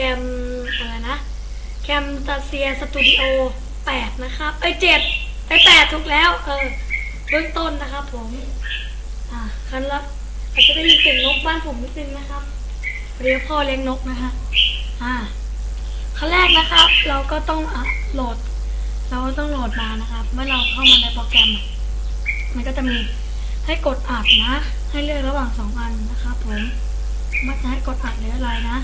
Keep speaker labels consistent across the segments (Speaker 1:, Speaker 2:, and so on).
Speaker 1: แกรมอะไรนะ แคมตาเซียสตูดิโอ8นะครับ เอ้ยเจ็ดไอ้แปดถูกแล้ว เออ เบื้องต้นนะครับผม อ่าคันละอาจจะได้ยินเสียงนกบ้านผมนิดนึงนะครับ เรียกพ่อเลี้ยงนกนะฮะ อ่าขั้นแรกนะครับ เราก็ต้องอะโหลด เราก็ต้องโหลดมานะครับ เมื่อเราเข้ามาในโปรแกรม มันก็จะมีให้กดอัดนะ ให้เลือกระหว่างสองอันนะครับผมมักจะให้กดอัดหรืออะไรนะ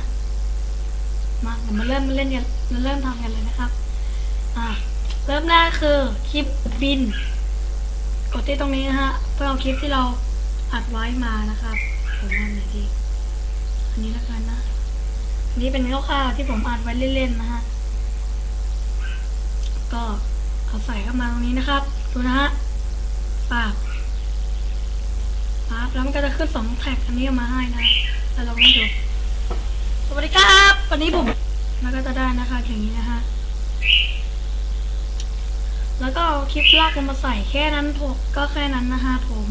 Speaker 1: มาเดี๋ยวมาเริ่มมาเล่นกันมาเริ่มทำกันเลยนะครับ อ่าเริ่มแรกคือคลิปบิน กดที่ตรงนี้นะฮะเพื่อเอาคลิปที่เราอัดไว้มานะครับผมทำไหนดีอันนี้แล้วกันนะนนี้เป็นคร่าวๆที่ผมอัดไว้เล่นๆนะฮะก็เอาใส่เข้ามาตรงนี้นะครับ ดูนะฮะปากปั๊บแล้วมันก็จะขึ้นสองแท็กอันนี้ออกมาให้นะแล้วเราก็ดูสวัสดีครับ วันนี้ผม มันก็จะได้นะคะอย่างนี้นะฮะแล้วก็เอาคลิปลากลงมาใส่แค่นั้นผมก็แค่นั้นนะฮะผม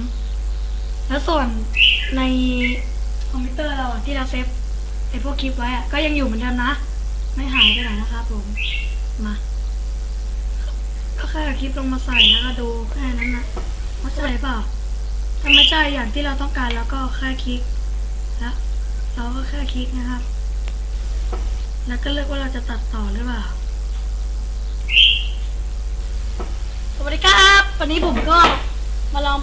Speaker 1: แล้วส่วนในคอมพิวเตอร์เราที่เราเซฟไอพวกคลิปไว้อะก็ยังอยู่เหมือนเดิมนะ ไม่หายไปไหนนะครับผมมาก็แค่เอาคลิปลงมาใส่แล้วก็ดูแค่นั้นนะเข้าใจเปล่าถ้าไม่ใช่อย่างที่เราต้องการแล้วก็แค่คลิกแล้วเราก็แค่คลิกนะครับ แล้วก็เลือกว่าเราจะตัดต่อหรือเปล่า สวัสดีครับ วันนี้ผมก็มาลอง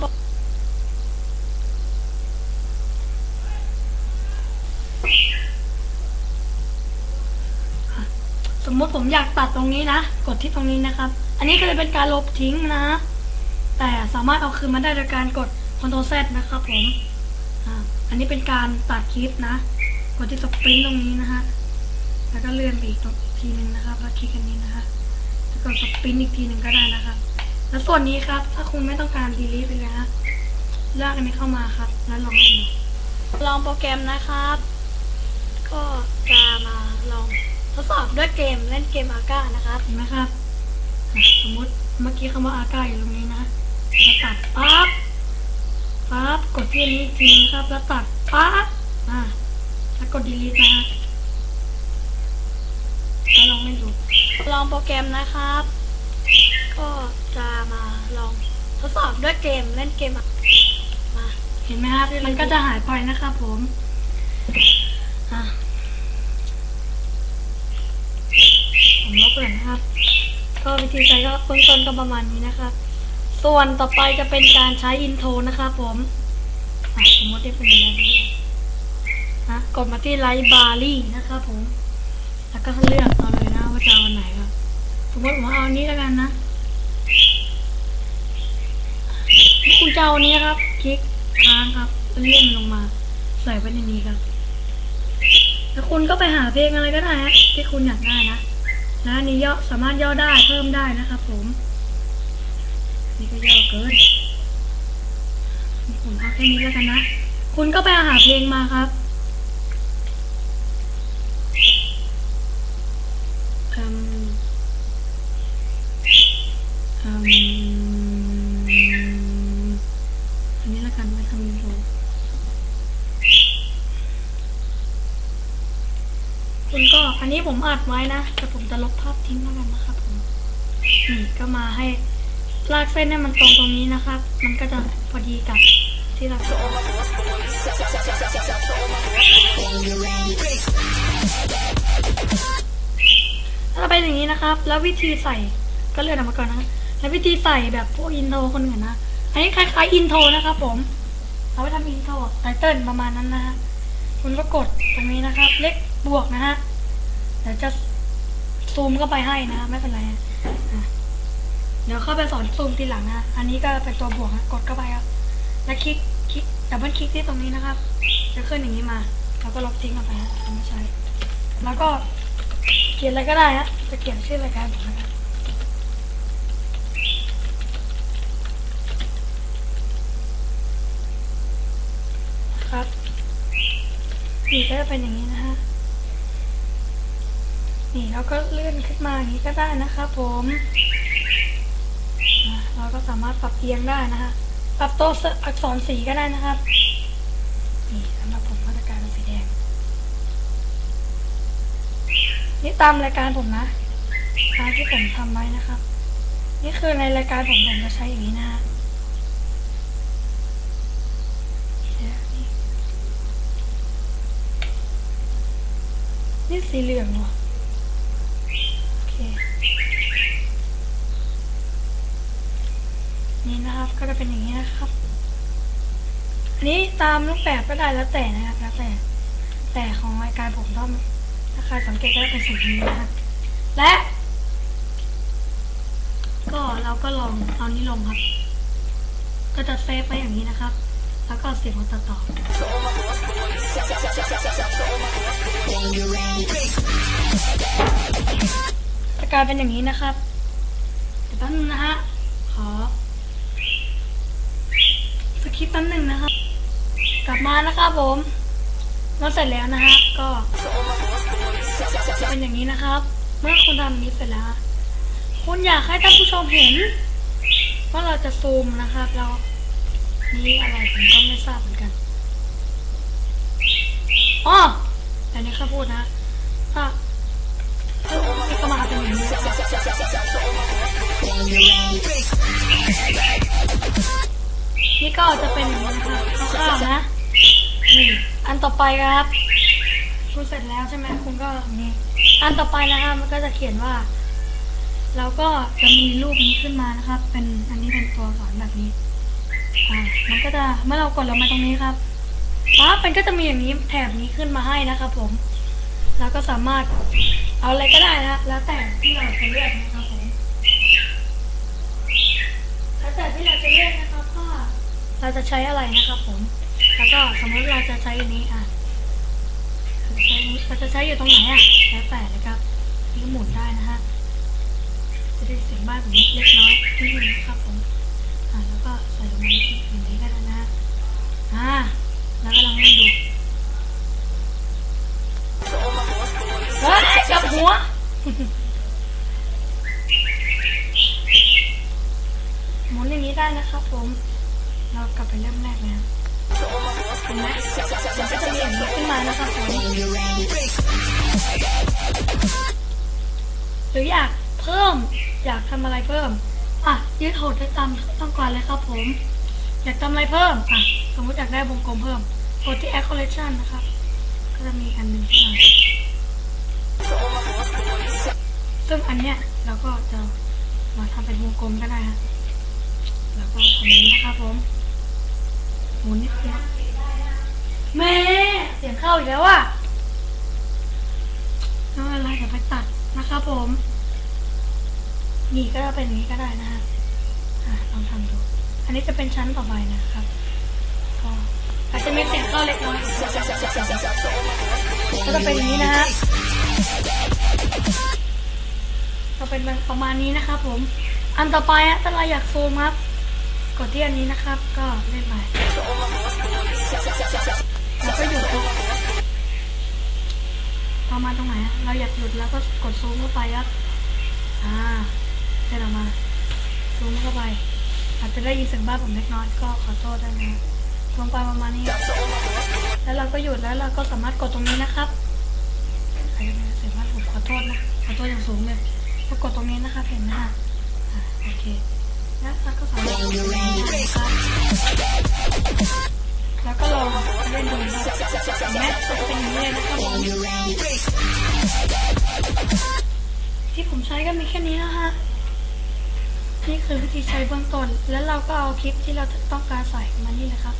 Speaker 1: สมมติผมอยากตัดตรงนี้นะ กดที่ตรงนี้นะครับ อันนี้ก็จะเป็นการลบทิ้งนะ แต่สามารถเอาคืนมาได้โดยการกด Ctrl Z นะครับผม อันนี้เป็นการตัดคลิปนะ กดที่สปรินตรงนี้นะฮะ แล้วก็เลื่อนไปอีกตรงอีกทีหนึ่งนะครับ แล้วคลิกอันนี้นะคะแล้วกดสปรินอีกทีหนึ่งก็ได้นะครับ แล้วส่วนนี้ครับ ถ้าคุณไม่ต้องการดีลีทไปเลยนะเลือกอันนี้เข้ามาครับ แล้วลองเล่นดูลองโปรแกรมนะครับ ก็จะมาลองทดสอบด้วยเกมเล่นเกมอาก้านะครับเห็นไหมครับอะสมมติเมื่อกี้คำว่าอาก้าอยู่ตรงนี้นะจะตัดปั๊บปั๊บกดที่อันนี้อีกทีนะครับ แล้วตัดปั๊บอ่าแล้วกด delete นะฮะแล้วลองเล่นดู ลองโปรแกรมนะครับ ก็จะมาลองทดสอบด้วยเกมเล่นเกมอะมาเห็นไหมครับ มันก็จะหายไปนะครับผมผมลบเลยนะครับ ก็วิธีใช้ก็เบื้องต้นก็ประมาณนี้นะครับ ส่วนต่อไปจะเป็นการใช้อินโทรนะครับผมสมมติได้เป็นอะไรดีนะกดมาที่ไลฟ์บารี่นะครับผม แล้วก็เลือกเอาเลยนะว่าจะเอาอันไหนครับสมมติผมเอาอันนี้แล้วกันนะคุณจะเอาอันนี้ครับ คลิกค้างครับเลื่อนมันลงมา ใส่ไว้ในนี้ครับ แล้วคุณก็ไปหาเพลงอะไรก็ได้ฮะที่คุณอยากได้นะแล้วอันนี้ย่อสามารถย่อได้เพิ่มได้นะครับผม นี่ก็ย่อเกินผมเอาแค่นี้แล้วกันนะ คุณก็ไปหาเพลงมาครับอืมอืมอันนี้แล้วกันไว้ ทำอินโทรคุณก็อันนี้ผมอัดไว้นะแต่ผมจะลบภาพทิ้งแล้วกันนะครับผมนี่ก็มาให้ลากเส้นให้มันตรงตรงนี้นะครับ มันก็จะพอดีกับที่เราถ้าเป็นอย่างนี้นะครับ แล้ววิธีใส่ก็เลื่อนออกมาก่อนนะ แล้ววิธีใส่แบบพวกอินโทรคนอื่นนะ อันนี้คล้ายๆอินโทรนะครับผม เอาไว้ทำอินโทรไตเติลประมาณนั้นนะฮะคุณก็กดตรงนี้นะครับ เลขบวกนะฮะเดี๋ยวจะซูมเข้าไปให้นะไม่เป็นไรนะเดี๋ยวเข้าไปสอนซูมทีหลังนะอันนี้ก็เป็นตัวบวกนะกดเข้าไปครับ แล้วคลิกคลิกดับเบิลคลิกที่ตรงนี้นะครับ จะขึ้นอย่างนี้มาแล้วก็ลบทิ้งออกไปฮะไม่ใช่แล้วก็เขียนอะไรก็ได้ฮะจะเขียนชื่อรายการผมนะครับ นะครับนี่ก็จะเป็นอย่างนี้นะคะนี่เราก็เลื่อนขึ้นมาอย่างนี้ก็ได้นะคะผมเราก็สามารถปรับเอียงได้นะคะปรับโต๊ะอักษรสีก็ได้นะครับนี่สำหรับผมก็จะกลายเป็นสีแดงนี่ตามรายการผมนะตามที่ผมทำไว้นะครับ นี่คือในรายการผมผมจะใช้อย่างนี้นะฮะ นี่สีเหลืองเหรอโอเค นี่นะครับก็จะเป็นอย่างนี้นะครับอันนี้ตามรูปแบบก็ได้แล้วแต่นะครับแล้วแต่ แต่ของรายการผมต้องถ้าใครสังเกตก็จะเป็นสีนี้นะครับ และ ก็เราก็ลองเอานี้ลงครับ ก็จะเซฟไว้อย่างนี้นะครับ แล้วก็เสียงของตัดต่อจะกลายเป็นอย่างนี้นะครับเดี๋ยวแป๊บนึงนะฮะ ขอสคริปต์แป๊บนึงนะครับ กลับมานะครับผมเมื่อเสร็จแล้วนะฮะ ก็จะเป็นอย่างนี้นะครับ เมื่อคุณทำนี้เสร็จแล้ว คุณอยากให้ท่านผู้ชมเห็นว่าเราจะซูมนะครับเรา นี่อะไรผมก็ไม่ทราบเหมือนกันอ๋อแต่นี้ข้าพูดนะถ้านี่ก็มาเป็นอย่างนี้นี่ก็จะเป็นอย่างนี้นะครับคร่าวๆนะนี่อันต่อไปครับคุณเสร็จแล้วใช่ไหมคุณก็นี้อันต่อไปนะครับมันก็จะเขียนว่าเราก็จะมีรูปนี้ขึ้นมานะครับ เป็นอันนี้เป็นตัวสอนแบบนี้ อ่ามันก็จะเมื่อเรากดลงมาตรงนี้ครับปั๊บมันก็จะมีอย่างนี้แถบนี้ขึ้นมาให้นะครับผม แล้วก็สามารถเอาอะไรก็ได้นะแล้วแต่ที่เราจะเลือกนะครับผมแล้วแต่ที่เราจะเลือกนะครับว่าเราจะใช้อะไรนะครับผม แล้วก็สมมติเราจะใช้อันนี้อะเราจะใช้อยู่ตรงไหนอะแล้วแต่เลยครับนี่หมุนได้นะฮะจะได้เสียงบ้านผมเล็กน้อยนิดนึงนะครับผม อ่าแล้วก็ใส่ลงมาอย่างนี้ก็ได้นะอ่าแล้วก็ลองให้ดูเฮ้ยจับหัวหมุนอย่างนี้ได้นะครับผม เรากลับไปเริ่มแรกเลยครับเห็นไหมมันก็จะมีอย่างนี้ขึ้นมานะครับผมหรืออยากเพิ่ม อยากทำอะไรเพิ่ม อะยืดหดได้ตามต้องการเลยครับผมอยากทำอะไรเพิ่มอะสมมติอยากได้วงกลมเพิ่มกดที่ add collection นะครับ ก็จะมีอันหนึ่งขึ้นมาซึ่งอันเนี้ยเราก็จะมาทำเป็นวงกลมก็ได้ฮะแล้วก็ทำนี้นะครับผมหมุนนิดเดียวแม่เสียงเข้าอีกแล้วอะแล้วอะไรเดี๋ยวไปตัดนะครับผม นี่ก็เป็นอย่างนี้ก็ได้นะฮะลองทำดู อันนี้จะเป็นชั้นต่อไปนะครับ ก็อาจจะมีเสียงเข้าเล็กน้อยก็จะเป็นอย่างนี้นะฮะก็เป็นประมาณนี้นะครับ ผม อันต่อไปอะถ้าเราอยากซูมครับ กดที่อันนี้นะครับ ก็เล่นไปแล้วก็หยุดครับประมาณตรงไหนอะเราอยากหยุดแล้วก็กดซูมเข้าไปครับ อ่า เสร็จออกมาซูมเข้าไป อาจจะได้ยินเสียงบ้านผมเล็กน้อยก็ขอโทษด้วยนะลงไปประมาณนี้ แล้วเราก็หยุดแล้วเราก็สามารถกดตรงนี้นะครับใครจะได้ยินเสียงบ้านผมขอโทษนะขอโทษอย่างสูงเลยก็กดตรงนี้นะครับเห็นไหมฮะโอเคแล้วเราก็สามารถกดตรงนี้นะครับแล้วก็ลองเล่นดูนะครับเห็นไหมจะเป็นอย่างนี้เลยนะครับที่ผมใช้ก็มีแค่นี้นะฮะ นี่คือวิธีใช้เบื้องต้น แล้วเราก็เอาคลิปที่เราต้องการใส่มานี่นะครับ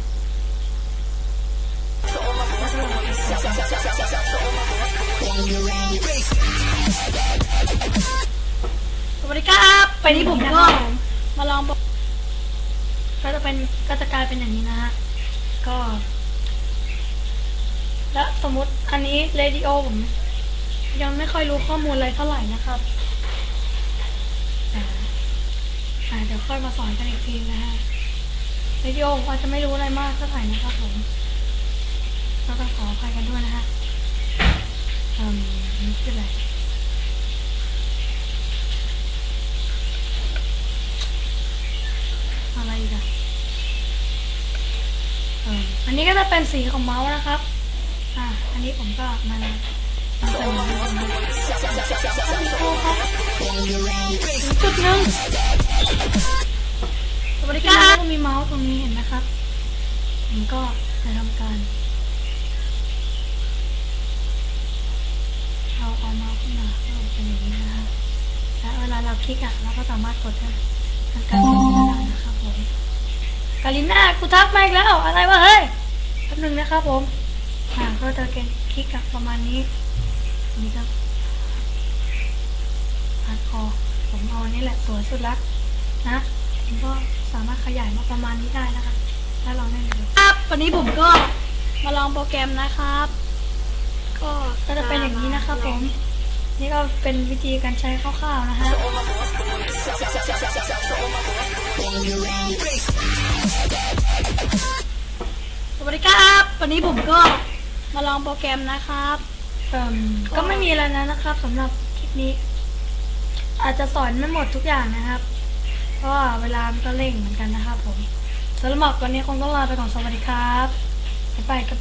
Speaker 1: สวัสดีครับไปที่ผมก็มาลองบอกก็จะเป็นก็จะกลายเป็นอย่างนี้นะฮะก็ แล้วสมมติอันนี้เรดิโอผมยังไม่ค่อยรู้ข้อมูลอะไรเท่าไหร่นะครับ เดี๋ยวค่อยมาสอนกันอีกทีนะฮะวิดีโอผมอาจจะไม่รู้อะไรมากเท่าไหร่นะครับผมก็ต้องขออภัยกันด้วยนะฮะอืมนี่คืออะไรอะไรอีกอะเอออันนี้ก็จะเป็นสีของเมาส์นะครับ อ่า อันนี้ผมก็มามันเป็นอย่างนี้โอ้ครับจุดหนึ่ง สวัสดีครับมีเมาส์ตรงนี้เห็นไหมครับผมก็จะทำการเอาเอาเมาส์ขึ้นมาก็เป็นอย่างนี้นะครับและเวลาเราคลิกอะเราก็สามารถกดได้ทางการนี้ได้นะครับผมกาลิน่ากูทักมาอีกแล้ว อะไรวะเฮ้ยแป๊บนึงนะครับผมอ่าก็จะเกนคลิกกับประมาณนี้อันนี้ก็พัดคอผมเอาอันนี้แหละสวยสุดละ นะผมก็สามารถขยายมาประมาณนี้ได้นะคะ ถ้าลองได้เลยครับวันนี้ผมก็มาลองโปรแกรมนะครับ ก็ก็จะเป็นอย่างนี้นะครับผม นี่ก็เป็นวิธีการใช้คร่าวๆนะฮะสวัสดีครับ วันนี้ผมก็มาลองโปรแกรมนะครับเอ่มก็ไม่มีอะไรแล้วนะครับสำหรับคลิปนี้ อาจจะสอนไม่หมดทุกอย่างนะครับ เพราะว่าเวลามันก็เร่งเหมือนกันนะครับผมสำหรับวันนี้คงต้องลาไปก่อนสวัสดีครับบ๊ายบายครับ